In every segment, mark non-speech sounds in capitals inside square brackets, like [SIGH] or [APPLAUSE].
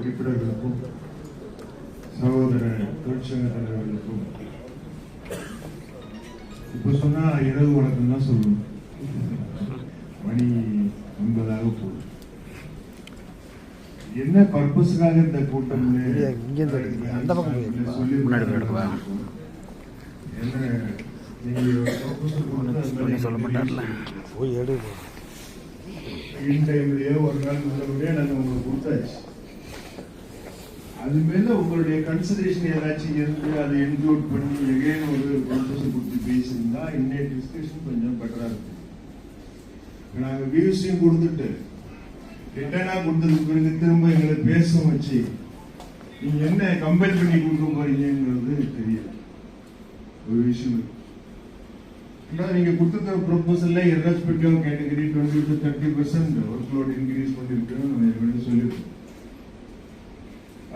உறுப்பினர்களுக்கும் சகோதர தொழிற்சங்க தலைவர்களுக்கும். இப்போ சொன்னா இரவு வணக்கம் தான் சொல்லணும். மணி ஒன்பதாக போகுது. என்ன பர்பஸ்க்காக இந்த கூட்டம். அந்த பக்கம் போய் முன்னாடி? என்ன சொல்ல மாட்டார்ல. போய் எடு. ஒரு நாள் முன்னே நாங்க உங்களுக்கு கொடுத்தாச்சு. அது மேல உங்களுடைய கன்சிடரேஷன் ஏதாச்சும் இருந்து அதை இன்க்ளூட் பண்ணி எகைன் ஒரு ப்ரொபோசல் கொடுத்து பேசியிருந்தா இன்னைய டிஸ்கஷன் கொஞ்சம் பெட்டரா இருக்கும். நாங்கள் வியூஸையும் கொடுத்துட்டு ரிட்டர்னாக கொடுத்ததுக்கு பிறகு திரும்ப எங்களை பேச வச்சு நீங்க என்ன கம்பேர் பண்ணி கொடுக்க போறீங்கிறது தெரியல. ஒரு விஷயம் ஆனால் ஏன்னா நீங்க கொடுத்துருக்க ப்ரொபோசல்ல respective category twenty to thirty percent work load increase பண்ணிருக்கோம் நம்ம ஏற்கனவே சொல்லியிருக்கோம்.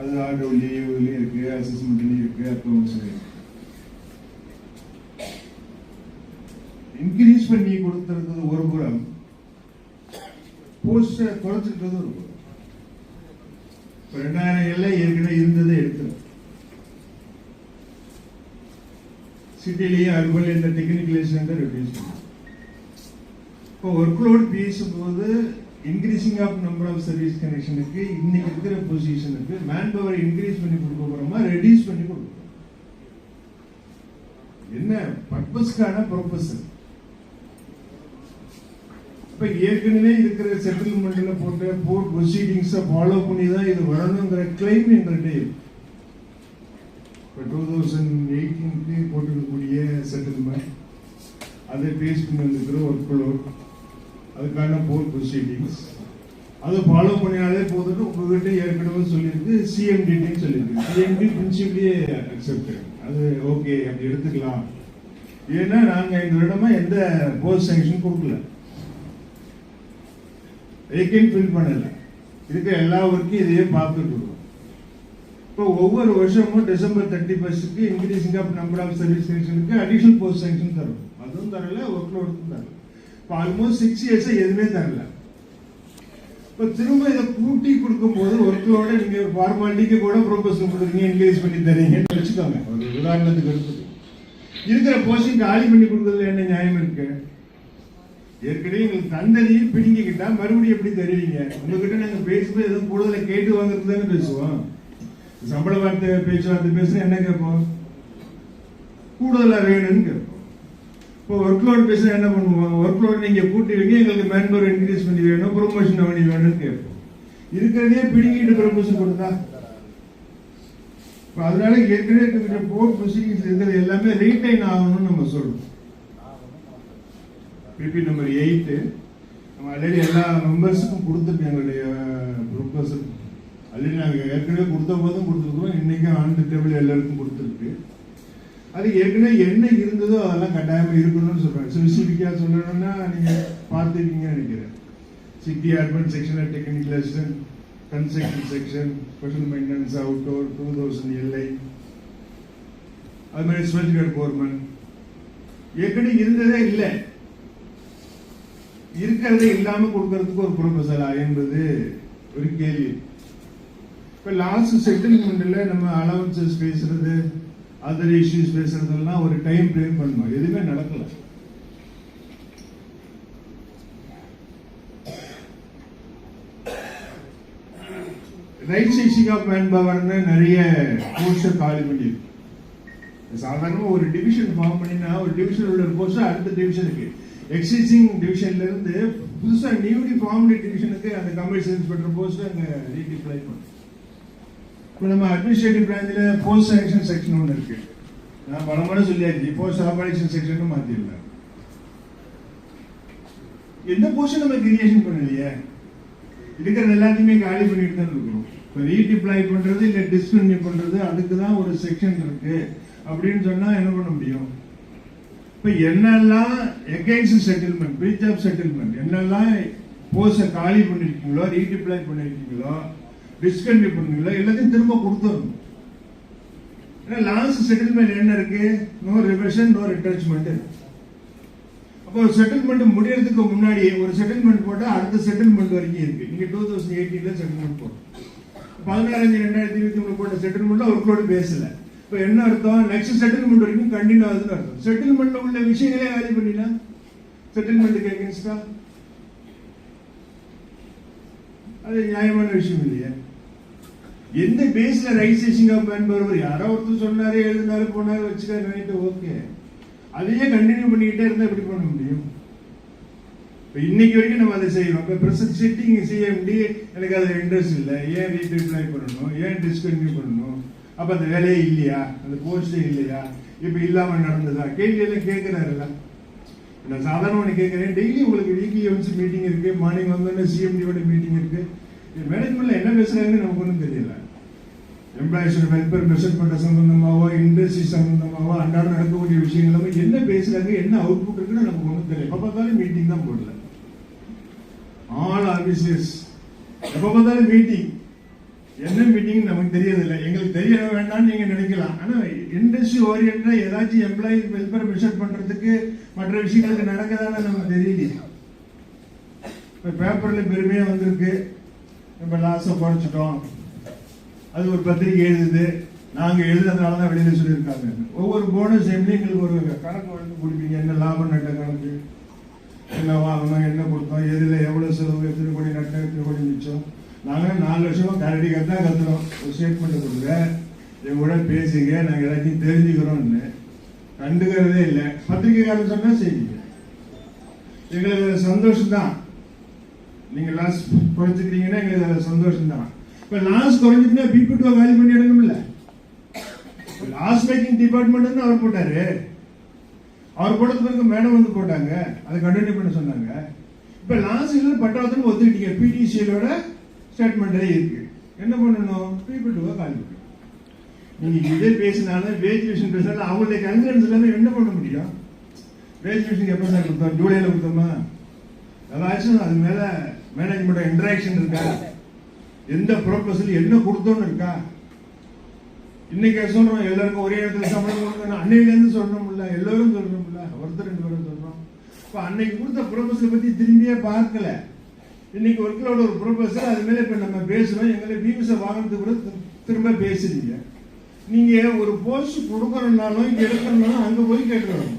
அது ஆர்டர் லீவ்லயும் இருக்கு அசஸ்மெண்ட்லயும் இருக்கு அக்கௌண்ட்ஸ் இன்க்ரீஸ் பண்ணி கொடுத்துருக்கிறது ஒரு புறம் போஸ்ட குறைச்சிருக்கிறது ஒரு புறம் இப்ப ரெண்டாயிரம் எல்லாம் ஏற்கனவே இருந்ததை எடுத்துரும் சிட்டிலேயே அர்பன் இந்த டெக்னிக்கலைசேஷன் ரெடியூஸ் பண்ணும் இப்போ ஒர்க் லோடு பேசும்போது increasing of number of service கனெக்ஷனுக்கு இன்னைக்கு இருக்கிற பொசிஷனுக்கு மேன் பவர் இன்க்ரீஸ் பண்ணி கொடுக்க போறோமா ரெடியூஸ் பண்ணி கொடுக்க என்ன பர்பஸ்க்கான ப்ரொபோசல் இப்ப ஏற்கனவே இருக்கிற செட்டில்மெண்ட்ல போட்ட போர் ப்ரொசீடிங்ஸை ஃபாலோ பண்ணி தான் இது வரணுங்கிற கிளைம் எங்கள்கிட்ட இருக்கு. இப்போ டூ தௌசண்ட் எயிட்டீனுக்கு போட்டிருக்கக்கூடிய செட்டில்மெண்ட் அதை பேஸ் பண்ணி வந்துருக்கிற ஒர்க் குழு. அதுக்கான போர் ப்ரொசீடிங்ஸ் அதை ஃபாலோ பண்ணினாலே போதுன்னு உங்ககிட்ட ஏற்கனவே சொல்லியிருக்கு சிஎம்டின்னு சொல்லியிருக்கு. சிஎம்டி பிரின்சிபலியே அக்செப்டட் அது ஓகே அப்படி எடுத்துக்கலாம். ஏன்னா நாங்கள் இந்த இடமா எந்த போஸ்ட் சேங்ஷன் கொடுக்கல. வேக்கன்ட் ஃபில் பண்ணலை. இருக்கிற எல்லா ஒர்க்கையும் இதையே பார்த்துட்டு இருக்கோம். இப்போ ஒவ்வொரு வருஷமும் December thirty ஃபர்ஸ்ட்டுக்கு increasing of number of service கனெக்ஷனுக்கு additional post sanction தரும். அதுவும் தரல ஒர்க் லோடுக்கும் தரல. இப்போ ஆல்மோஸ்ட் சிக்ஸ் இயர்ஸ் எதுவுமே தரல இப்போ திரும்ப இதை கூட்டி கொடுக்கும்போது ஒர்க் லோட நீங்க ஃபார்மாலிட்டிக்கு கூட ப்ரோபோசல் கொடுக்குறீங்க இன்க்ரீஸ் பண்ணி தரீங்கன்னு வச்சுக்கோங்க. ஒரு உதாரணத்துக்கு எடுத்து இருக்கிற போஸ்டிங் காலி பண்ணி கொடுக்கறதுல என்ன நியாயம் இருக்கு? ஏற்கனவே எங்களுக்கு தந்ததையும் பிடிங்கிக்கிட்டா மறுபடியும் எப்படி தருவீங்க? உங்ககிட்ட நாங்க பேசும்போது எதுவும் கூடுதலை கேட்டு வாங்குறது தானே பேசுவோம். சம்பள வார்த்தை பேச்சுவார்த்தை பேசுனா என்ன கேட்போம்? கூடுதலா வேணும்னு இப்போ ஒர்க் லோன் பேசுனா என்ன பண்ணுவோம் ஒர்க் லோன் நீங்க கூட்டி வைங்க எங்களுக்கு மேன் பவர் இன்க்ரீஸ் பண்ணி வேணும் ப்ரொமோஷன் பண்ணி வேணும்னு கேட்போம். இருக்கிறதே பிடிங்கிட்டு ப்ரொமோஷன் கொடுத்தா இப்போ அதனால ஏற்கனவே இருக்கிற போர்ட் ப்ரொசீடிங்ஸ் இருக்கிறது எல்லாமே ரீடைன் ஆகணும்னு நம்ம சொல்றோம். பிபி நம்பர் எயிட்டு நம்ம ஆல்ரெடி எல்லா மெம்பர்ஸுக்கும் கொடுத்துருக்கோம் எங்களுடைய ப்ரொபோசல் ஆல்ரெடி நாங்கள் ஏற்கனவே கொடுத்த போதும் கொடுத்துருக்கோம் இன்னைக்கு ஆன் டேபிள் எல்லாருக்கும் கொடுத்துருக்கு. அது ஏற்கனவே என்ன இருந்ததோ அதெல்லாம் கட்டாயமா இருக்கணும்னு சொல்றாங்க. ஸ்பெசிஃபிக்காக சொல்லணும்னா நீங்க பார்த்துருக்கீங்கன்னு நினைக்கிறேன். City urban section technical construction section special maintenance outdoor two thousand LI அது மாதிரி ஸ்பெஷல் கவர்மெண்ட் ஏற்கனவே இருந்ததே இல்லை. இருக்கிறதே இல்லாம கொடுக்கறதுக்கு ஒரு ப்ரொபோசலா என்பது ஒரு கேள்வி. இப்ப லாஸ்ட் செட்டில்மெண்ட்ல நம்ம அலவன்சஸ் பேசுறது அதர் இஷ்யூஸ் பேசுறதெல்லாம் ஒரு டைம் ஃப்ரேம் பண்ணுவோம் எதுவுமே நடக்கல. ரைட் சைசிங் ஆஃப் மேன் பவர்னு நிறைய போஸ்டர் காலி பண்ணியிருக்கு சாதாரணமா ஒரு டிவிஷன் ஃபார்ம் பண்ணினா ஒரு டிவிஷன் உள்ள போஸ்ட் அடுத்த டிவிஷனுக்கு எக்ஸைசிங் டிவிஷன்ல இருந்து புதுசா நியூலி ஃபார்ம்டு டிவிஷனுக்கு அந்த கமர்ஷியல் இன்ஸ்பெக்டர் போஸ்ட் அங்க ரீடிப்ளை பண்ணும் இப்போ நம்ம அட்மினிஸ்ட்ரேட்டிவ் பிரான்ச்சில் போஸ்ட் செலெக்ஷன் செக்ஷன் ஒன்று இருக்கு. நான் பல முறை சொல்லியாச்சு. போஸ்ட் ஆபரேஷன் செக்ஷன் மாற்றிடலாம் எந்த போஸ்டும் நம்ம கிரியேஷன் பண்ணலையே? இருக்கிறது எல்லாத்தையுமே காலி பண்ணிட்டு தான் இருக்கிறோம் இப்போ ரீடிப்ளாய் பண்ணுறது இல்லை டிஸ்கன்டினியூ பண்ணுறது அதுக்கு தான் ஒரு செக்ஷன் இருக்கு. அப்படின்னு சொன்னால் என்ன பண்ண முடியும்? இப்போ என்னெல்லாம் against settlement breach of settlement என்னெல்லாம் போஸ்டை காலி பண்ணியிருக்கீங்களோ ரீடிப்ளை பண்ணியிருக்கீங்களோ டிஸ்கன்டினியூ பண்ணுங்களா எல்லாத்தையும் திரும்ப கொடுத்துடணும். ஏன்னா லாஸ்ட் செட்டில்மெண்ட் என்ன இருக்கு? நோ ரிவர்ஷன் நோ ரிட்டர்ச்மெண்ட் அப்போ செட்டில்மெண்ட் முடியறதுக்கு முன்னாடி ஒரு செட்டில்மெண்ட் போட்டால் அடுத்த செட்டில்மெண்ட் வரைக்கும் இருக்கு. நீங்க டூ தௌசண்ட் எயிட்டீன்ல செட்டில்மெண்ட் போட்டோம். பதினாறு ரெண்டாயிரத்தி இருபத்தி மூணு போட்ட செட்டில்மெண்ட்ல ஒர்க்லோடு பேசல. இப்போ என்ன அர்த்தம்? நெக்ஸ்ட் செட்டில்மெண்ட் வரைக்கும் கண்டினியூ ஆகுதுன்னு அர்த்தம். செட்டில்மெண்ட்ல உள்ள விஷயங்களே காலி பண்ணினா செட்டில்மெண்ட்டுக்கு எகென்ஸ்டா அது நியாயமான விஷயம் இல்லையா. எந்த பேஸ்ல ரைசேஷிங் ஆஃப் மேன் பவர் யாரோ ஒருத்தர் சொன்னாரு எழுதினாரு போனாரு வச்சுக்காரு ரைட்டு ஓகே அதையே கண்டினியூ பண்ணிக்கிட்டே இருந்தா எப்படி பண்ண முடியும்? இப்ப இன்னைக்கு வரைக்கும் நம்ம அதை செய்யறோம். இப்ப பிரசன்ட் சிட்டிங் சிஎம்டி எனக்கு அதுல இன்ட்ரெஸ்ட் இல்லை. ஏன் ரீப்ளை பண்ணணும்? ஏன் டிஸ்கண்டினியூ பண்ணணும்? அப்ப அந்த வேலையே இல்லையா? அந்த போஸ்டே இல்லையா? இப்ப இல்லாம நடந்ததா? கேள்வி எல்லாம் நான் சாதாரண ஒன்று கேட்குறேன். டெய்லி உங்களுக்கு வீக்லி ஒன்ஸ் மீட்டிங் இருக்கு. மார்னிங் வந்தோடனே சிஎம்டியோட மீட்டிங் இருக்கு. மேனேஜ்மெண்ட்ல என்ன பேசுறாங்கன்னு நமக்கு ஒன்றும் தெரியல. எம்ப்ளாயிஸோட வெல்ஃபேர் மெஷர் பண்ற சம்பந்தமாவோ இண்டஸ்ட்ரி சம்பந்தமாவோ அன்றாட நடக்கக்கூடிய விஷயங்களும் என்ன பேசுறாங்க என்ன அவுட்புட் இருக்குன்னு நமக்கு ஒன்றும் தெரியல. எப்ப பார்த்தாலும் மீட்டிங் தான் போடல ஆல் ஆபீசர்ஸ் எப்ப பார்த்தாலும் மீட்டிங் என்ன மீட்டிங் நமக்கு தெரியறதில்லை எங்களுக்கு தெரிய வேண்டாம்னு நீங்க நினைக்கலாம். ஆனா இண்டஸ்ட்ரி ஓரியன்டா ஏதாச்சும் எம்ப்ளாயி வெல்ஃபேர் மெஷர் பண்றதுக்கு மற்ற விஷயங்களுக்கு நடக்குதான்னு நமக்கு தெரியலையா. இப்ப பேப்பர்ல பெருமையா வந்திருக்கு. நம்ம லாஸை குறைச்சிட்டோம் அது ஒரு பத்திரிகை எழுதுது. நாங்கள் எழுதுறதுனால தான் வெளியில் சொல்லியிருக்காங்க. ஒவ்வொரு போனஸ் டைம்லயும் எங்களுக்கு ஒரு கணக்கு வழக்கு கொடுப்பீங்க. என்ன லாபம் நட்ட கணக்கு? என்ன வாங்கணும் என்ன கொடுத்தோம் எதில் எவ்வளோ செலவு எத்தனை கோடி நட்டம் எத்தனை கோடி மிச்சம்? நாங்கள் நாலு வருஷமா கரடி கத்தா கத்துறோம். ஒரு ஸ்டேட்மெண்ட் கொடுங்க. எங்க கூட பேசுங்க. நாங்கள் எல்லாத்தையும் தெரிஞ்சுக்கிறோம்னு. கண்டுக்கிறதே இல்லை. பத்திரிகைக்காரன் சொன்னால் செய்வீங்க. எங்களுக்கு சந்தோஷம் தான் நீங்கள் லாஸ் குறைச்சிக்கிறீங்கன்னா எங்களுக்கு அதில் சந்தோஷம் தான் இப்ப லாஸ் குறைஞ்சிட்டுனா பிபி டூ வேல்யூ பண்ணி எடுக்கணும்ல. லாஸ் மேக்கிங் டிபார்ட்மெண்ட் அவர் போட்டாரு. அவர் போட்டது பிறகு மேடம் வந்து போட்டாங்க. அதை கண்டினியூ பண்ண சொன்னாங்க. இப்ப லாஸ் இல்ல பட்டாளத்துன்னு ஒத்துக்கிட்டீங்க. பிடிசிஎலோட ஸ்டேட்மெண்ட்ல இருக்கு. என்ன பண்ணணும்? பிபி டூவை காலி பண்ணணும். நீங்க இதே பேசினாலும் வேஜ் மிஷன் பேசினாலும் அவங்களுடைய கன்சரன்ஸ் இல்லாமல் என்ன பண்ண முடியும்? வேஜ் மிஷன் எப்ப சார் கொடுத்தோம்? ஜூலைல கொடுத்தோமா? ஏதாச்சும் அது மேல மேனேஜ்மெண்ட் இன்டராக்ஷன் இருக்கா? எந்த ப்ரோபோசல் என்ன கொடுத்தோன்னு இருக்கா? இன்னைக்கு சொல்றோம் எல்லாருக்கும் ஒரே இடத்துல சம்பளம் கொடுக்கணும் அன்னையில இருந்து எல்லோரும் எல்லாரும் சொல்லணும்ல ஒருத்தர் ரெண்டு பேரும் சொல்றோம் இப்போ அன்னைக்கு கொடுத்த ப்ரோபோசல் பற்றி திரும்பியே பார்க்கல. இன்னைக்கு ஒர்க்கரோட ஒரு ப்ரோபோசல் அது மேலே இப்போ நம்ம பேசுகிறோம் எங்களை வியூஸை வாங்கினது கூட திரும்ப பேசுறீங்க. நீங்கள் ஒரு போஸ்ட் கொடுக்கணும்னாலும் இங்கே எடுக்கணும்னாலும் அங்கே போய் கேட்கணும்.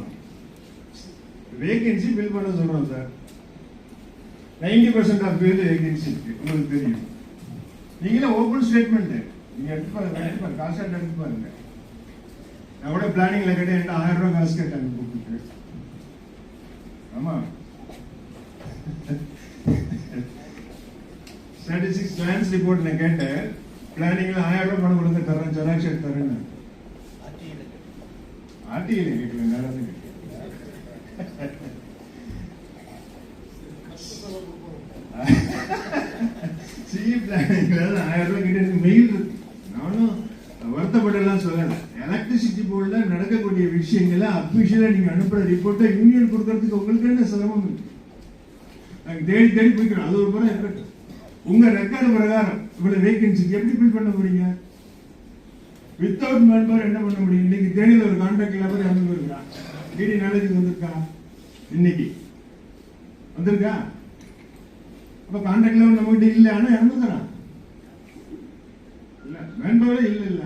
வேகன்சி ஃபில் பண்ண சொல்கிறோம் சார் நைன்டி பர்சன்ட் ஆஃப் பேர் வேகன்சி இருக்கு. உங்களுக்கு தெரியும். நீங்களே ஓப்பன் ஸ்டேட்மெண்ட் நீங்க எடுத்து பாருங்க எடுத்து பாருங்க. காசு எடுத்து பாருங்க. நான் கூட பிளானிங்ல கேட்டேன் என்ன ஆயிரம் ரூபாய் காசு கேட்டாங்க கூப்பிட்டு ஆமா. ஸ்டாட்டிஸ்டிக்ஸ் பிளான்ஸ் ரிப்போர்ட் நான் கேட்டேன் பிளானிங்ல ஆயிரம் ரூபாய் பணம் கொடுத்து தரேன் ஜெராக்ஸ் எடுத்து தரேன்னு ஆர்டிஐல கேட்கல நேரம் கேட்கல [LAUGHS] வீட்டில் ஆயிரம் ரூபாய் கிட்ட இருக்கு மெயில் இருக்கு. நானும் வருத்தப்படலாம் சொல்லலை. எலக்ட்ரிசிட்டி போர்டில் நடக்கக்கூடிய விஷயங்களை அஃபிஷியலாக நீங்கள் அனுப்புகிற ரிப்போர்ட்டை யூனியன் கொடுக்கறதுக்கு உங்களுக்கு என்ன சிரமம்? இருக்கு நாங்கள் தேடி தேடி போய்க்கிறோம் அது ஒரு புறம் இருக்கட்டும் உங்கள் ரெக்கார்டு பிரகாரம் இவ்வளோ வேகன்சி எப்படி ஃபில் பண்ண போறீங்க? வித்தவுட் மேன் பவர் என்ன பண்ண முடியும்? இன்னைக்கு தேனியில் ஒரு கான்ட்ராக்ட் லேபர் இறந்து போயிருக்கான் டிடி நாலேஜுக்கு வந்திருக்கா? இன்னைக்கு. வந்திருக்கா? அப்ப கான்ட்ராக்ட் லேபர் நம்ம கிட்ட இல்ல ஆனா இறந்துக்கிறான் இல்ல. மேன் பவரே இல்ல இல்ல.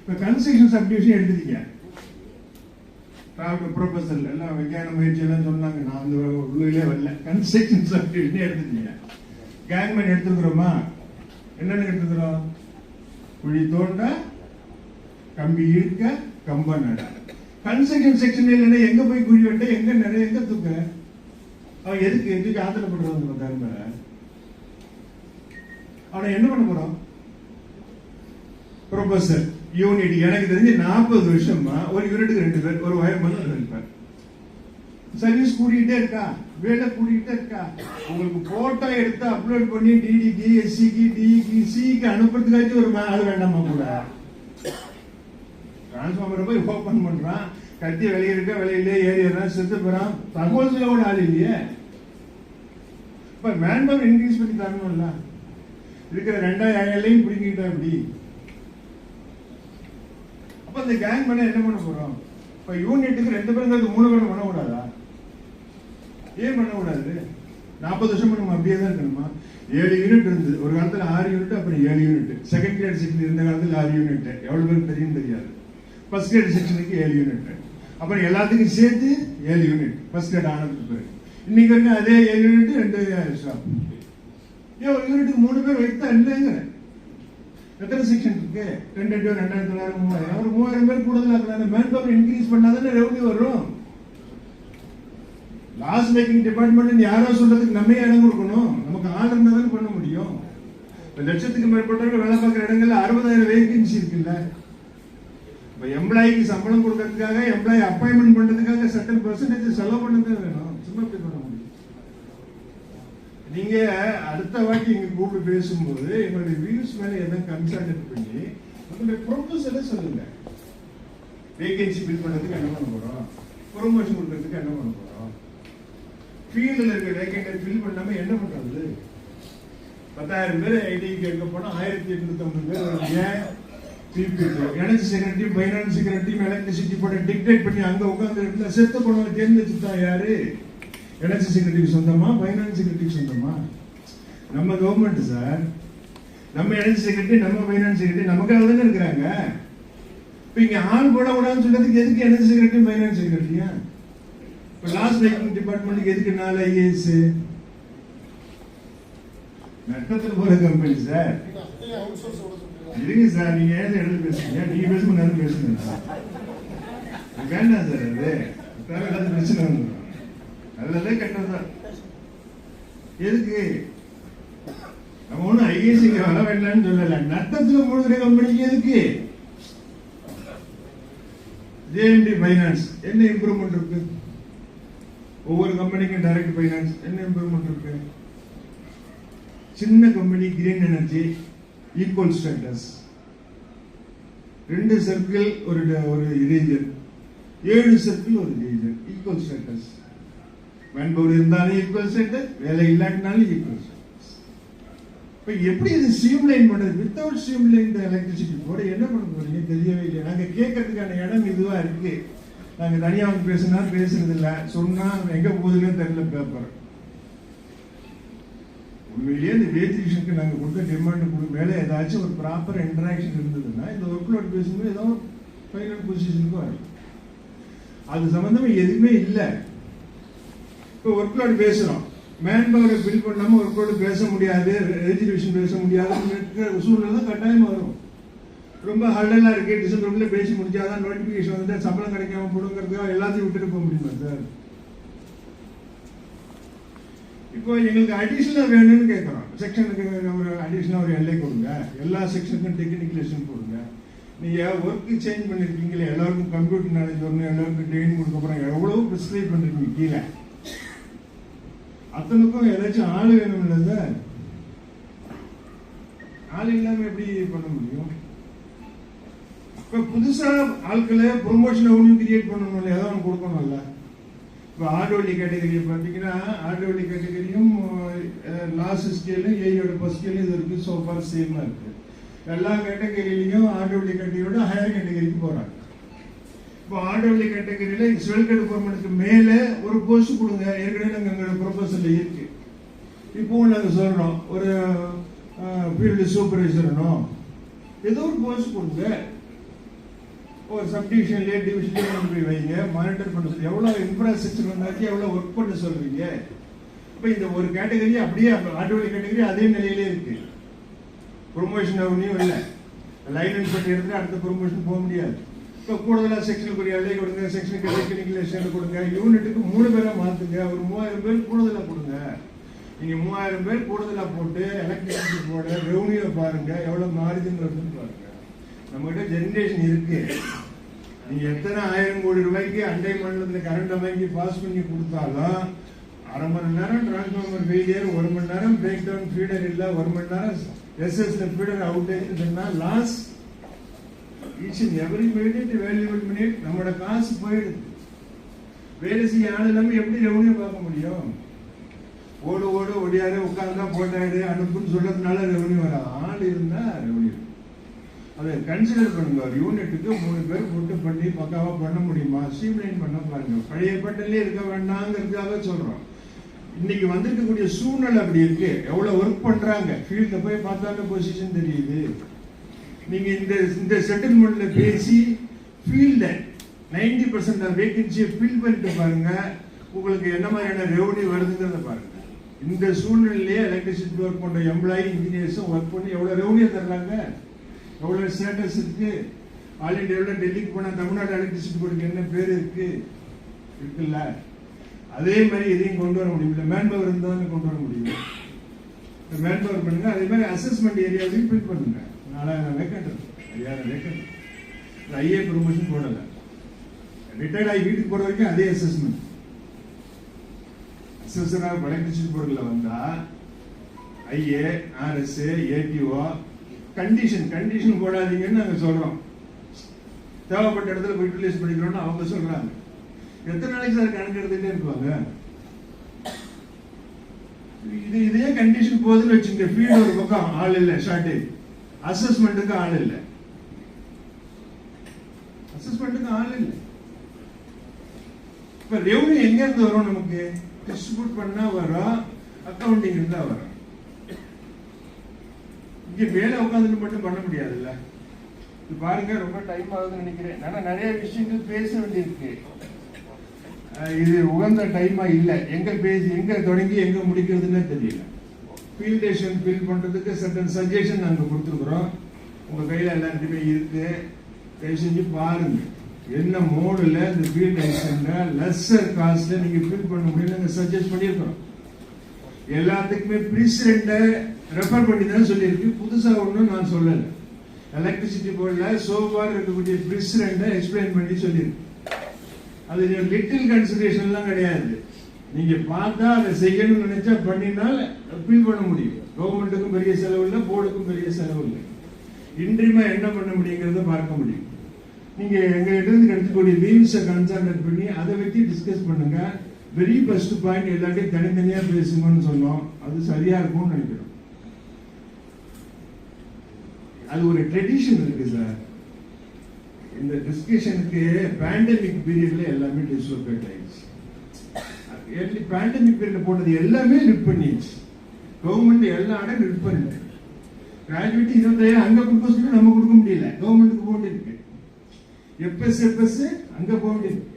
இப்ப கன்ஸ்ட்ரக்ஷன் சப்டிவிஷன் எடுத்துட்டீங்க. ப்ரொபோசல் எல்லாம் விஞ்ஞான முயற்சி எல்லாம் சொன்னாங்க. நான் வந்து உள்ளே வரல. கன்ஸ்ட்ரக்ஷன் சப்டிவிஷன் எடுத்துட்டீங்க. கேங்மேன் எடுத்துக்கிறோமா என்னன்னு எடுத்துக்கிறோம் குழி தோண்ட கம்பி இழுக்க கம்ப நட. கன்ஸ்ட்ரக்ஷன் செக்ஷன் இல்லைன்னா எங்க போய் குழி வெட்ட எங்க நட எங்க தூக்க? அவன் எதுக்கு எதுக்கு ஆத்திரப்படுறது நம்ம கரும்பை அவனை என்ன பண்ண போறான் ப்ரொஃபஸர் யூனிட் எனக்கு தெரிஞ்சு நாற்பது வருஷமா ஒரு யூனிட்டுக்கு ரெண்டு பேர் ஒரு வயர்மன் ரெண்டு பேர். சர்வீஸ் கூட்டிகிட்டே இருக்கா? வேலை கூட்டிகிட்டே இருக்கா? உங்களுக்கு போட்டோ எடுத்து அப்லோட் பண்ணி டிடிக்கு எஸ்சிக்கு டிஇக்கு சிக்கு அனுப்புறதுக்காச்சும் ஒரு மா- ஆள் வேண்டாமா கூட? டிரான்ஸ்ஃபார்மரை போய் ஓப்பன் பண்றான். கத்தி வெளியே இருக்க வெளியிலே ஏறிடுறான் செத்து போறான். தகவல் சொல்ல கூட ஆள் இல்லையே. இப்ப மேன் பவர் இன்க்ரீஸ் பண்ணி தரணும்ல. இருக்கிற ரெண்டாயிரம் ஏழையும் பிடிங்கிட்டா எப்படி? அப்ப இந்த கேங் பண்ண என்ன பண்ண போறோம்? இப்ப யூனிட்டுக்கு ரெண்டு பேரும் மூணு பேரும் பண்ணக்கூடாதா? ஏன் பண்ணக்கூடாது? நாற்பது வருஷம் நம்ம அப்படியே தான் இருக்கணுமா? ஏழு யூனிட் இருந்தது. ஒரு காலத்துல ஆறு யூனிட் அப்புறம் ஏழு யூனிட் செகண்ட் கிரேட் செக்ஷன் இருந்த காலத்துல ஆறு யூனிட் எவ்வளவு பேருக்கு தெரியும் தெரியாது. ஃபர்ஸ்ட் கிரேட் செக்ஷனுக்கு ஏழு யூனிட் அப்புறம் எல்லாத்துக்கும் சேர்த்து ஏழு யூனிட் ஃபர்ஸ்ட் கிரேட் ஆனதுக்கு பிறகு. இன்னைக்கு வரைக்கும் அதே ஏழு யூனிட் ரெண்டு ஸ்டாப் ஏ யூனிட்டுக்கு மூணு பேர் வைத்தா இல்லைங்க எத்தனை செக்ஷன் இருக்கு? ரெண்டு டூ ரெண்டாயிரத்தி தொள்ளாயிரம் மூவாயிரம். ஒரு மூவாயிரம் பேர் கூடுதலாக மேன் பவர் இன்க்ரீஸ் பண்ணாதானே ரெவன்யூ வரும். லாஸ் மேக்கிங் டிபார்ட்மெண்ட் யாரோ சொல்றதுக்கு நம்ம இடம் கொடுக்கணும். நமக்கு ஆள் இருந்தா தானே பண்ண முடியும். லட்சத்துக்கு மேற்பட்டவர்கள் வேலை பார்க்குற இடங்கள்ல அறுபதாயிரம் வேகன்சி இருக்குல்ல. இப்போ எம்ப்ளாய்க்கு சம்பளம் கொடுக்கறதுக்காக எம்ப்ளாய் அப்பாயின்மெண்ட் பண்ணுறதுக்காக சட்டன் பர்சன்டேஜ் செலவு பண்ணதே வேணும். சும்மா நீங்க அடுத்த வாட்டி எங்க கூப்பிட்டு பேசும்போது எங்களுடைய வியூஸ் மேல எதாவது கன்சல்ட் பண்ணி உங்களுடைய ப்ரொபோசலை சொல்லுங்க. வேகன்சி பில் பண்ணதுக்கு என்ன பண்ண போறோம்? ப்ரொமோஷன் கொடுக்கறதுக்கு என்ன பண்ண போறோம்? ஃபீல்டில் இருக்க வேகண்டை ஃபில் பண்ணாம என்ன பண்றது? பத்தாயிரம் பேர் ஐடி கேட்க போனால் ஆயிரத்தி எட்நூத்தி ஐம்பது பேர் ஏன் energy secretary finance secretary electricity போட டிக்டேட் பண்ணி அங்க உட்காந்து இருந்தா செத்த போனவங்க தேர்ந்தெடுத்துட்டா யாரு? எனர்ஜி செக்ரட்டரிக்கு சொந்தமா ஃபைனான்ஸ் செக்ரட்டரிக்கு சொந்தமா? நம்ம கவர்மெண்ட் சார் நம்ம எனர்ஜி செக்ரட்டரி நம்ம ஃபைனான்ஸ் செக்ரட்டரி நமக்காக தானே இருக்கிறாங்க. இப்போ இங்கே ஆள் போடக்கூடாதுன்னு சொல்றதுக்கு எதுக்கு எனர்ஜி செக்ரட்டரி ஃபைனான்ஸ் செக்ரட்டரியா இப்போ லாஸ்ட் மேக்கிங் டிபார்ட்மெண்ட்டுக்கு எதுக்கு நாலு ஐஏஎஸ் நட்டத்தில் போற கம்பெனி சார் இருங்க சார் நீங்க ஏன் எடுத்து பேசுறீங்க? நீங்க பேசும்போது நானும் பேசுங்க வேண்டாம் சார் அது. பிரச்சனை வந்துடும் அதெல்லாம் கெட்டதுதான் எதுக்கு? நம்ம ஒண்ணும் ஐஏசிக்கு வர வேண்டாம்னு சொல்லல. நட்டத்துல மூழ்கிற கம்பெனிக்கு எதுக்கு? ஜேஎம்டி ஃபைனான்ஸ் என்ன இம்ப்ரூவ்மெண்ட் இருக்கு? ஒவ்வொரு கம்பெனிக்கும் டைரக்ட் ஃபைனான்ஸ் என்ன இம்ப்ரூவ்மெண்ட் இருக்கு? சின்ன company green energy equal status ரெண்டு சர்க்கிள் ஒரு ஒரு ரீஜன் ஏழு சர்க்கிள் ஒரு ரீஜன் ஈக்குவல் ஸ்டேட்டஸ் மேன்பவர் இருந்தாலும் ஈக்குவல் ஸ்டேட்டஸ் வேலை இல்லாட்டினாலும் ஈக்குவல் ஸ்டேட்டஸ் இப்போ எப்படி இது ஸ்ட்ரீம்லைன் பண்ணுறது வித்தவுட் ஸ்ட்ரீம்லைன் எலக்ட்ரிசிட்டி போட என்ன பண்ண போறீங்க? தெரியவே இல்லை நாங்கள் கேட்கறதுக்கான இடம் இதுவாக இருக்கு. நாங்கள் தனியாக வந்து பேசுனா பேசுறது இல்லை சொன்னால் எங்க போகுதுன்னு தெரியல பேப்பர் உண்மையிலேயே இந்த வேத்திரிஷனுக்கு நாங்கள் கொடுத்த டிமாண்ட் கொடுக்க மேலே ஏதாச்சும் ஒரு ப்ராப்பர் இன்டராக்ஷன் இருந்ததுன்னா இந்த ஒர்க் லோட் பேசும்போது ஏதோ ஃபைனல் பொசிஷனுக்கும் வரும். அது சம்மந்தமாக எதுவுமே இல்லை. இப்போ ஒர்க் லோட் பேசுகிறோம் மேன் பவரை பில் பண்ணாமல் ஒர்க் லோட் பேச முடியாது. ரெஜிஸ்ட்ரேஷன் பேச முடியாது. சூழ்நிலை கட்டாயம் வரும். ரொம்ப ஹல்லலா இருக்கு. டிசம்பர்ல பேசி முடிஞ்சாதான் நோட்டிஃபிகேஷன் வந்து சம்பளம் கிடைக்காம போடுங்கிறதுக்காக எல்லாத்தையும் விட்டுட்டு போக முடியுமா சார் இப்போ எங்களுக்கு அடிஷனலா வேணும்னு கேட்குறோம் செக்ஷனுக்கு ஒரு அடிஷனலா ஒரு எல்லை கொடுங்க. எல்லா செக்ஷனுக்கும் டெக்னிக்கலேஷன் கொடுங்க நீங்க ஒர்க்கு சேஞ்ச் பண்ணியிருக்கீங்களே எல்லாருக்கும் கம்ப்யூட்டர் நாலேஜ் வரணும் எல்லாருக்கும் ட்ரெயின் கொடுக்க போறாங்க எவ்வளோ ப்ரிஸ்கிரைப் பண்ணிருக்கீங்க கீழே. அத்தனுக்கும் ஏதாச்சும் ஆள் வேணும் சார் ஆள் இல்லாம எப்படி பண்ண முடியும்? இப்ப புதுசா ஆட்களை ப்ரொமோஷன் ஒன்றும் கிரியேட் பண்ணணும்ல ஏதோ ஒன்று கொடுக்கணும்ல? இப்போ ஆர்டோலி கேட்டகரி பார்த்தீங்கன்னா ஆர்டோலி கேட்டகரியும் லாஸ்ட் ஸ்கேலும் ஏயோட ஃபர்ஸ்ட் ஸ்கேலும் இது இருக்கு சோஃபார் சேமாக இருக்கு. எல்லா கேட்டகரியிலையும் ஆர்டோலி கேட்டகரியோட ஹையர் கேட்டகரிக்கு போறாங்க. இப்போ ஆர்டோலி கேட்டகரியில் ஸ்வெல்கட் டிபார்ட்மெண்ட்டுக்கு மேலே ஒரு போஸ்ட் கொடுங்க. ஏற்கனவே நாங்கள் எங்களோட ப்ரொபோசல்ல இருக்கு. இப்போவும் நாங்கள் சொல்கிறோம் ஒரு ஃபீல்டு சூப்பர்வைசர்னோ ஏதோ ஒரு போஸ்ட் கொடுங்க. ஒரு சப்டிவிஷன்லேயே டிவிஷன்லேயே கொண்டு போய் வைங்க. மானிட்டர் பண்ண சொல்லி எவ்வளோ இன்ஃப்ராஸ்ட்ரக்சர் வந்தாச்சு எவ்வளோ ஒர்க் பண்ண சொல்கிறீங்க இப்போ இந்த ஒரு கேட்டகரி அப்படியே ஆட்டோவில் கேட்டகரி அதே நிலையிலே இருக்கு. ப்ரொமோஷன் அவனையும் இல்லை. லைன் பண்ணி எடுத்து அடுத்த ப்ரொமோஷன் போக முடியாது. இப்போ கூடுதலாக செக்ஷனுக்கு ஒரு எல்லை கொடுங்க செக்ஷனுக்கு டெக்னிக்கல் கொடுங்க. யூனிட்டுக்கு மூணு பேரை மாற்றுங்க ஒரு மூவாயிரம் பேர் கூடுதலாக கொடுங்க நீங்கள் மூவாயிரம் பேர் கூடுதலாக போட்டு எலக்ட்ரிசிட்டி போட ரெவன்யூவை பாருங்கள் எவ்வளோ மாறுதுன்னு வருதுன்னு பாருங்க. நம்மகிட்ட ஜென்ரேஷன் இருக்கு. நீங்கள் எத்தனை ஆயிரம் கோடி ரூபாய்க்கு அண்டை மாநிலத்துல கரண்ட்டை வாங்கி பாஸ் பண்ணி கொடுத்தாலும் அரை மணி நேரம் டிரான்ஸ்ஃபார்மர் ஃபெயிலியர் ஒரு மணி நேரம் பிரேக் டவுன் ஃபீடர் இல்லை ஒரு மணி நேரம் எஸ்எஸ்ல ஃபீடர் அவுட் சொன்னால் loss each and every minute valuable minute நம்மளோட காசு போயிடுது. வேலை செய்ய ஆள் இல்லாமல் எப்படி ரெவன்யூ பார்க்க முடியும்? ஓடு ஓடு ஒடியாரு உட்கார்ந்தா போட்டாடு அனுப்புன்னு சொல்றதுனால ரெவன்யூ வராது. ஆள் இருந்தா ரெவன்யூ அதை கன்சிடர் பண்ணுங்க. ஒரு யூனிட்டுக்கு மூணு பேர் போட்டு பண்ணி பக்காவாக பண்ண முடியுமா? ஸ்ட்ரீம்லைன் பண்ண பாருங்க. பழைய பட்டன்லயே இருக்க வேண்டாங்கிறதுக்காக சொல்றோம். இன்னைக்கு வந்திருக்கக்கூடிய சூழ்நிலை அப்படி இருக்கு. எவ்வளவு ஒர்க் பண்றாங்க? ஃபீல்ட்ல போய் பார்த்தாலும் பொசிஷன் தெரியுது. நீங்க இந்த இந்த செட்டில்மெண்ட்ல பேசி ஃபீல்ட நைன்டி பர்சன்ட் வேகன்சியை ஃபில் பண்ணிட்டு பாருங்க. உங்களுக்கு என்ன மாதிரியான ரெவன்யூ வருதுங்கிறத பாருங்க. இந்த சூழ்நிலையிலே எலக்ட்ரிசிட்டி ஒர்க் பண்ற எம்ப்ளாயி இன்ஜினியர்ஸும் ஒர்க் பண்ணி எவ்வளவு ரெவன்யூ தர்றாங்க? எவ்வளவு ஸ்டேட்டஸ் இருக்கு? ஆல் இண்டியாவில் டெல்லிக்கு போனால் தமிழ்நாடு எலக்ட்ரிசிட்டி போர்டுக்கு என்ன பேர் இருக்கு? இருக்குல்ல. அதே மாதிரி இதையும் கொண்டு வர முடியல மேன் பவர் இருந்தாலும் கொண்டு வர முடியும். மேன் பவர் பண்ணுங்க. அதே மாதிரி அசஸ்மெண்ட் ஏரியாவையும் ஃபில் பண்ணுங்க. நாலாயிரம் வேக்கண்ட் இருக்கு ஐயாயிரம் வேக்கண்ட் ஐஏ ப்ரொமோஷன் போடல. ரிட்டையர்ட் ஆகி வீட்டுக்கு போற வரைக்கும் அதே அசஸ்மெண்ட் அசஸ்டராக எலக்ட்ரிசிட்டி போர்டில் வந்தா IA RS ADO condition condition போடாதீங்கன்னு நாங்கள் சொல்றோம். தேவைப்பட்ட இடத்துல போய் யூட்டிலைஸ் பண்ணிக்கிறோம்னு அவங்க சொல்றாங்க. எத்தனை நாளைக்கு சார் கணக்கு எடுத்துட்டே இருப்பாங்க? இது இதே கண்டிஷன் போகுதுன்னு வச்சுங்க. ஃபீல்டு ஒரு பக்கம் ஆள் இல்லை ஷார்ட்டேஜ் அசஸ்மெண்ட்டுக்கு ஆள் இல்லை அசஸ்மெண்ட்டுக்கு ஆள் இல்லை இப்ப ரெவன்யூ எங்க இருந்து வரும் நமக்கு டிஸ்ட்ரிபியூட் பண்ணா வரும் அக்கௌண்டிங் இருந்தா வரும் இங்க மேலே உட்காந்துட்டு மட்டும் பண்ண முடியாதுல்ல இது பாருங்க ரொம்ப டைம் ஆகுதுன்னு நினைக்கிறேன் ஆனா நிறைய விஷயங்கள் பேச வேண்டியிருக்கு இது உகந்த டைமா இல்லை எங்க பேசி எங்க தொடங்கி எங்க முடிக்கிறதுன்னு தெரியல ஃபீல்டேஷன் ஃபில் பண்ணுறதுக்கு சர்டன் சஜஷன் நாங்கள் கொடுத்துருக்குறோம். உங்கள் கையில் எல்லாருக்குமே இருக்கு. தயவு செஞ்சு பாருங்க. என்ன மோடில் இந்த ஃபீல்டேஷன்ல லெஸ்ஸர் காஸ்ட்ல நீங்கள் ஃபில் பண்ண முடியும்னு நாங்கள் சஜஸ்ட் பண்ணியிருக்கிறோம். எல்லாத்துக்குமே ப்ரிசிடெண்ட்டை ரெஃபர் பண்ணி தான் சொல்லியிருக்கு. புதுசாக ஒன்றும் நான் சொல்லலை. எலக்ட்ரிசிட்டி போர்டில் சோஃபார் இருக்கக்கூடிய ப்ரிசிடெண்ட்டை எக்ஸ்பிளைன் பண்ணி சொல்லியிருக்கு. அது லிட்டில் கன்சிடரேஷன்லாம் கிடையாது. நீங்க பார்த்தா அதை செய்யணும்னு நினைச்சா பண்ணினால் அப்பீல் பண்ண முடியும். கவர்மெண்ட்டுக்கும் பெரிய செலவு இல்லை போர்டுக்கும் பெரிய செலவு இல்லை இன்றிமா என்ன பண்ண முடியுங்கிறத பார்க்க முடியும். நீங்க எங்க இருந்து கிடைக்கக்கூடிய லீவ்ஸை கன்சல்ட் பண்ணி அதை வச்சு டிஸ்கஸ் பண்ணுங்க. வெரி பெஸ்ட் பாயிண்ட் எல்லாத்தையும் தனித்தனியா பேசுங்கன்னு சொன்னோம். அது சரியா இருக்கும்னு நினைக்கிறோம். அது ஒரு ட்ரெடிஷன் இருக்கு சார் இந்த டிஸ்கஷனுக்கு பேண்டமிக் பீரியட்ல எல்லாமே டிஸ்லோகேட் ஆயிடுச்சு. பேண்டமிக் பீரியட்ல போட்டது எல்லாமே லிஃப்ட் பண்ணிடுச்சு கவர்மெண்ட் எல்லா இடம் லிஃப்ட் பண்ணிட்டு கிராஜுவேட் இருபத்தாயிரம் அங்க கொடுக்க சொல்லி நம்ம கொடுக்க முடியல. கவர்மெண்ட்டுக்கு போக வேண்டியிருக்கு. எப்எஸ் எப்எஸ் அங்க போக வேண்டியிருக்கு.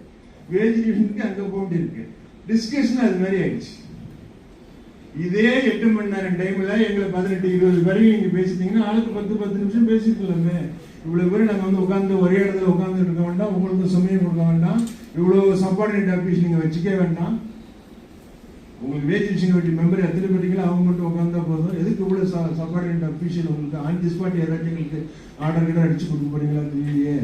வேஜ் அங்கே அங்க போக வேண்டியிருக்கு. டிஸ்கஷன் அது மாதிரி ஆயிடுச்சு. இதே எட்டு மணி நேரம் டைம்ல எங்களை பதினெட்டு இருபது வரையும் நீங்க பேசிட்டீங்கன்னா ஆளுக்கு பத்து பத்து நிமிஷம் பேசிக்கலாமே இவ்வளவு பேர் நாங்க வந்து உட்காந்து ஒரே இடத்துல உட்கார்ந்து இருக்க வேண்டாம் உங்களுக்கு சமயம் கொடுக்க வேண்டாம். இவ்வளவு சப்பார்டினேட் ஆபீஸ் நீங்க வச்சுக்க வேண்டாம். உங்களுக்கு வேஜ் விஷயம் மெம்பர் எத்தனை பேருங்களோ அவங்க மட்டும் உட்காந்தா போதும். எதுக்கு இவ்வளவு சப்பார்டினேட் அஃபீஷியல் உங்களுக்கு ஆன் தி ஸ்பாட் யாராச்சும் எங்களுக்கு ஆர்டர் கிட்ட அடிச்சு கொடுக்க போறீங்களா தெரியலையே.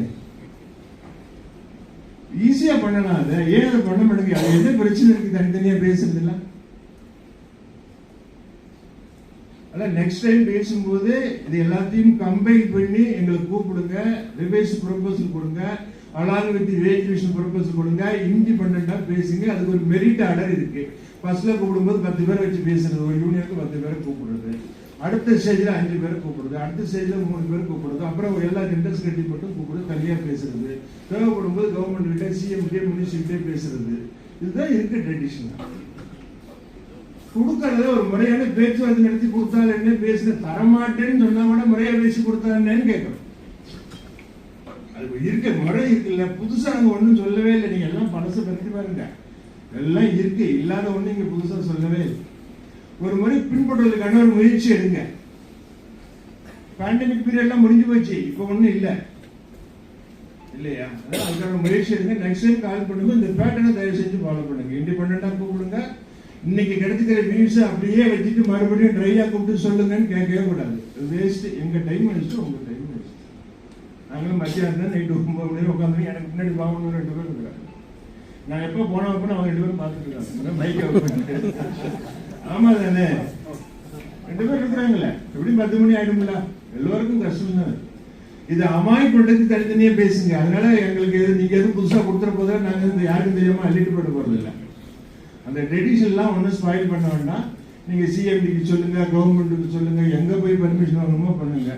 ஈஸியா பண்ணலாம் அதை. ஏன் அதை பண்ண மாட்டேங்க? அது என்ன பிரச்சனை இருக்கு? தனித்தனியா பேசுறது இல்ல அதான் நெக்ஸ்ட் டைம் பேசும்போது இது எல்லாத்தையும் கம்பைன் பண்ணி எங்களுக்கு கூப்பிடுங்க. ரிவைஸ் ப்ரொபோசல் கொடுங்க. அலாங் வித் வேஜுவேஷன் ப்ரொபோசல் கொடுங்க இண்டிபெண்டா பேசுங்க. அதுக்கு ஒரு மெரிட் ஆர்டர் இருக்கு. ஃபர்ஸ்ட்ல கூப்பிடும்போது பத்து பேர் வச்சு பேசுறது ஒரு யூனியனுக்கு பத்து பேரை கூப்பிடுறது. அடுத்த ஸ்டேஜ்ல அஞ்சு பேரை கூப்பிடுறது. அடுத்த ஸ்டேஜ்ல மூணு பேர் கூப்பிடுறது. அப்புறம் எல்லா ஜெண்டர்ஸ் கட்டி மட்டும் கூப்பிடுறது தனியா பேசுறது. தேவைப்படும் போது கவர்மெண்ட் கிட்ட சிஎம் கிட்டே மினிஸ்டர் பேசுறது. இதுதான் இருக்கு ட்ரெடிஷன் கொடுக்கறத ஒரு முறையான பேச்சுவார்த்தை நடத்தி கொடுத்தாலே என்ன? பேசுற தரமாட்டேன்னு சொன்னா கூட முறையா பேசி கொடுத்தா என்னன்னு கேட்கணும். அது இருக்க முறை இருக்குல்ல புதுசா அங்க ஒண்ணும் சொல்லவே இல்லை. நீங்க எல்லாம் பழச பற்றி பாருங்க. எல்லாம் இருக்கு இல்லாத ஒண்ணு இங்க புதுசா சொல்லவே இல்லை. ஒரு முறை பின்பற்றுவதற்கான ஒரு முயற்சி எடுங்க. பேண்டமிக் பீரியட்லாம் முடிஞ்சு போச்சு. இப்போ ஒண்ணும் இல்லை. இல்லையா? அதுக்கான முயற்சி எடுங்க. நெக்ஸ்ட் டைம் கால் பண்ணுங்க. இந்த பேட்டர்னை தயவு செஞ்சு ஃபாலோ பண்ணுங்க. இண்டிபெண்டாக கூப்பிடுங்க. இன்னைக்கு கிடைச்சிக்கிற நியூஸ் அப்படியே வச்சுட்டு மறுபடியும் ட்ரையா கூப்பிட்டு சொல்லுங்கன்னு கேட்கவே கூடாது. வேஸ்ட் எங்க டைம் அடிச்சு உங்க டைம் நாங்களும் மத்தியானம் நைட்டு ஒன்பது மணி உட்காந்து எனக்கு முன்னாடி பாவணும் ரெண்டு பேர் இருக்கிறாங்க நான் எப்போ போன அவங்க ரெண்டு பேரும் பார்த்துட்டு இருக்காங்க. மைக்கை ஆமா தானே? ரெண்டு பேர் இருக்கிறாங்களே எப்படியும் பத்து மணி ஆயிடும்ல? எல்லோருக்கும் கஷ்டம் தான் இது அமாய் பண்றதுக்கு பேசுங்க. அதனால எங்களுக்கு எது நீங்க எதுவும் புதுசா கொடுத்துற போதா நாங்க இந்த யாருக்கும் தெரியாம அள்ளிட்டு போட போறது இல்லை. அந்த ட்ரெடிஷன்லாம் ஒன்றும் ஸ்பாயில் பண்ண வேண்டாம். நீங்க சிஎம்டிக்கு சொல்லுங்க கவர்மெண்ட்டுக்கு சொல்லுங்க எங்க போய் பர்மிஷன் வாங்கணுமோ பண்ணுங்க.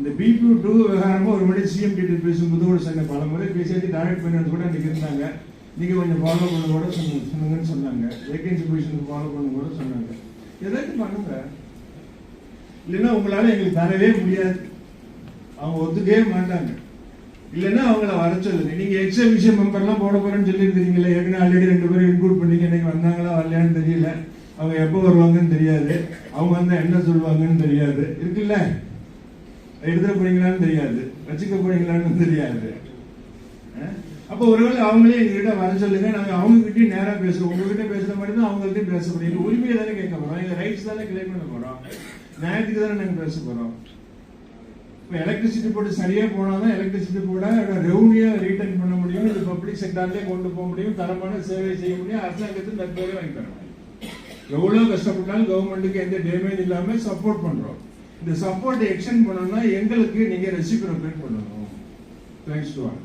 இந்த பிபி டூ விவகாரமாக ஒரு முறை சிஎம் கிட்ட பேசும்போது கூட சொன்ன பல முறை பேசியாச்சு டைரக்ட் பண்ணது கூட அன்றைக்கி இருந்தாங்க. நீங்க கொஞ்சம் ஃபாலோ பண்ண கூட சொன்ன- சொன்னுங்கன்னு சொன்னாங்க. வேகன்சி பொசிஷனுக்கு ஃபாலோ பண்ண கூட சொன்னாங்க. ஏதாச்சும் பண்ணுங்க. இல்லைன்னா உங்களால எங்களுக்கு தரவே முடியாது. அவங்க ஒத்துக்கவே மாட்டாங்க. இல்லைன்னா அவங்கள வர சொல்லுங்க. நீங்க எக்ஸ்ட்ரா விஷயம் மெம்பர்லாம் போட போறேன்னு சொல்லியிருந்தீங்களே ஏற்கனவே ஆல்ரெடி ரெண்டு பேரும் இன்க்ளூட் பண்ணீங்க இன்னைக்கு வந்தாங்களா வரலையான்னு தெரியல. அவங்க எப்போ வருவாங்கன்னு தெரியாது. அவங்க வந்தா என்ன சொல்லுவாங்கன்னு தெரியாது. இருக்குல்ல? எழுத போறீங்களான்னு தெரியாது. வச்சுக்க போறீங்களான்னு தெரியாது. அப்போ ஒருவேளை அவங்களே எங்ககிட்ட வர சொல்லுங்க நாங்க அவங்க கிட்டயும் நேரா பேசுவோம். உங்ககிட்ட பேசுற மாதிரி தான் அவங்கள்ட்டயும் பேச முடியும். உரிமையை தானே கேட்க போறோம். எங்க ரைட்ஸ் தானே கிளைம் பண்ண போறோம். நியாயத்துக்கு தானே நாங்க பேச போறோம். இப்போ எலக்ட்ரிசிட்டி போர்டு சரியா போனாதான் எலக்ட்ரிசிட்டி போர்டை ரெவன்யூ ரீட்டர்ன் பண்ண முடியும். இது பப்ளிக் செக்டார்லயே கொண்டு போக முடியும். தரமான சேவை செய்ய முடியும். அரசாங்கத்துக்கு நற்பெயரை வாங்கி தர முடியும் எவ்வளவு கஷ்டப்பட்டாலும் கவர்மெண்ட்டுக்கு எந்த டேமேஜ் இல்லாம சப்போர்ட் பண்றோம். இந்த சப்போர்ட் எக்ஸ்டெண்ட் பண்ணணும்னா எங்களுக்கு நீங்க ரெசிபிரோகேட் பண்ணணும் தேங்க்ஸ் டு ஆல்